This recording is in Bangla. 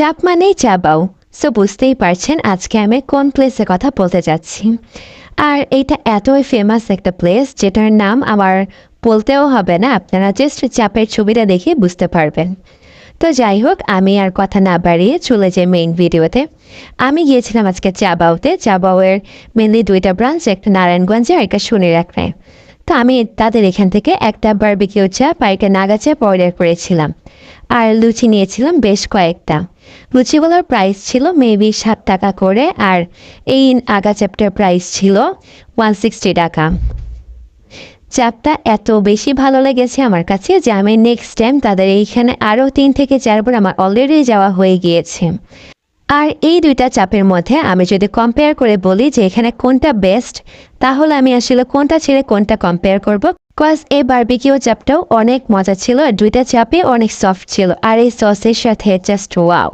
চাপ মানেই চাবাও সো বুঝতেই পারছেন, আজকে আমি কোন প্লেসের কথা বলতে যাচ্ছি। আর এইটা এতই ফেমাস একটা প্লেস যেটার নাম আমার বলতেও হবে না, আপনারা জাস্ট চাপের ছবিটা দেখে বুঝতে পারবেন। তো যাই হোক, আমি আর কথা না বাড়িয়ে চলে যাই মেইন ভিডিওতে আমি গিয়েছিলাম আজকে চাবাওতে। চাবাওয়ের মেনলি দুইটা ব্রাঞ্চ একটা নারায়ণগঞ্জে আর একটা শনির একটায় তো আমি তাদের এখান থেকে একটা বারবিকিউ চাপ আর একটা নাগা চাপ অর্ডার করেছিলাম। আর লুচি নিয়েছিলাম বেশ কয়েকটা। লুচিগুলোর প্রাইস ছিল মেবি সাত টাকা করে আর এই আগা চ্যাপটার প্রাইস ছিল ওয়ান সিক্সটি টাকা। চাপটা এত বেশি ভালো লেগেছে আমার কাছে যে আমি নেক্সট টাইম তাদের এইখানে আরও তিন থেকে চারবার আমার অলরেডি যাওয়া হয়ে গিয়েছে। আর এই দুইটা চাপের মধ্যে আমি যদি কম্পেয়ার করে বলি যে এখানে কোনটা বেস্ট তাহলে আমি আসলে কোনটা ছেড়ে কোনটা কম্পেয়ার করব কজ এই বারবিকিউ চাপটাও অনেক মজা ছিল আর দুইটা চাপে অনেক সফট ছিল। আর এই সসের সাথে জাস্ট ওয়াও